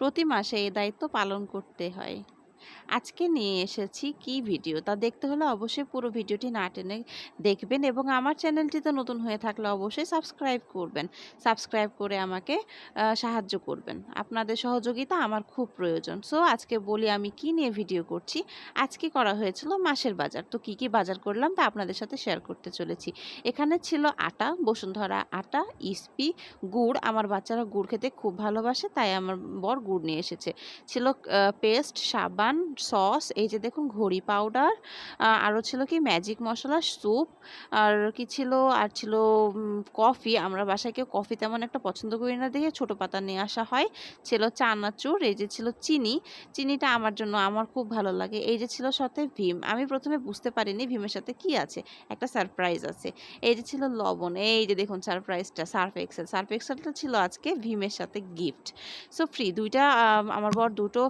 প্রতি মাসে এই দায়িত্ব পালন করতে হয়। আজকে নিয়ে এসেছি কি ভিডিও? তা দেখতে হলে অবশ্যই পুরো ভিডিওটি না টেনে দেখবেন এবং আমার চ্যানেলটিতে নতুন হয়ে থাকলে অবশ্যই সাবস্ক্রাইব করবেন। সাবস্ক্রাইব করে আমাকে সাহায্য করবেন। আপনাদের সহযোগিতা আমার খুব প্রয়োজন। সো, আজকে বলি আমি কি নিয়ে ভিডিও করছি। আজকে করা হয়েছিল মাসের বাজার। তো কি কি বাজার করলাম তা আপনাদের সাথে শেয়ার করতে চলেছি। এখানে ছিল আটা, বসুন্ধরা আটা, ইস্পি, গুড়। আমার বাচ্চারা গুড় খেতে খুব ভালোবাসে, তাই আমার বর গুড় নিয়ে এসেছে। ছিল পেস্ট, সাবান সস, এই যে দেখুন ঘড়ি পাউডার আরও ছিল কি ম্যাজিক মশলা স্যুপ আর কি ছিল, আর ছিল কফি আমরা বাসায় কেউ কফি তেমন একটা পছন্দ করি না, দেখে ছোটো পাতা নিয়ে আসা হয়। ছিল চানাচুর, এই যে ছিল চিনি, চিনিটা আমার জন্য, আমার খুব ভালো লাগে। এই যে ছিল সাথে ভীম, আমি প্রথমে বুঝতে পারিনি ভীমের সাথে কি আছে, একটা সারপ্রাইজ আছে। এই যে ছিল লবণ, এই যে দেখুন সারপ্রাইজটা সার্ফ এক্সেল সার্ফ এক্সেলটা ছিল আজকে ভীমের সাথে গিফট সো ফ্রি দুইটা আমার বর দুটো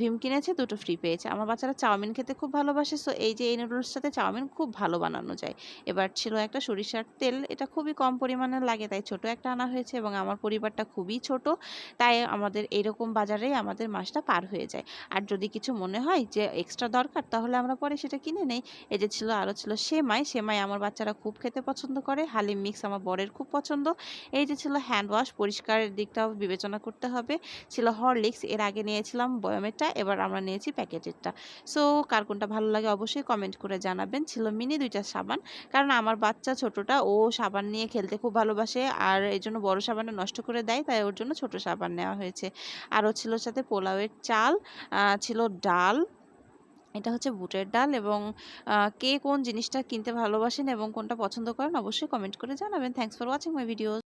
ভীম কিনেছে, দুটো ফ্রি পেয়েছে। আমার বাচ্চারা চাউমিন খেতে খুব ভালোবাসে। সো, এই যে এই নুডলসটাতে চাউমিন খুব ভালো বানানো যায়। এবার ছিল একটা সরিষার তেল। এটা খুবই কম পরিমাণে লাগে, তাই ছোট একটা আনা হয়েছে এবং আমার পরিবারটা খুবই ছোট। তাই আমাদের এরকম বাজারেই আমাদের মাসটা পার হয়ে যায়। আর যদি কিছু মনে হয় যে এক্সট্রা দরকার, তাহলে আমরা পরে সেটা কিনে নেই। এই যে ছিল আরও ছিল সেমাই। সেমাই আমার বাচ্চারা খুব খেতে পছন্দ করে। হালিম মিক্স আমার বরের খুব পছন্দ। এই যে ছিল হ্যান্ড ওয়াশ পরিষ্কারের দিকটাও বিবেচনা করতে হবে। ছিল হরলিক্স এর আগে নিয়েছিলাম বয়ামেরটা এবার আমরা নিয়েছি প্যাকেটেরটা সো কার কোনটা ভালো লাগে অবশ্যই কমেন্ট করে জানাবেন। ছিল মিনি, দুইটা সাবান। কারণ আমার বাচ্চা ছোটটা, ও সাবান নিয়ে খেলতে খুব ভালোবাসে আর এই জন্য বড় সাবানটা নষ্ট করে দেয়, তাই ওর জন্য ছোট সাবান নেওয়া হয়েছে। আরও ছিল সাথে পোলাওয়ের চাল ছিল ডাল। এটা হচ্ছে বুটের ডাল এবং কে কোন জিনিসটা কিনতে ভালোবাসেন এবং কোনটা পছন্দ করেন অবশ্যই কমেন্ট করে জানাবেন। Thanks for watching my video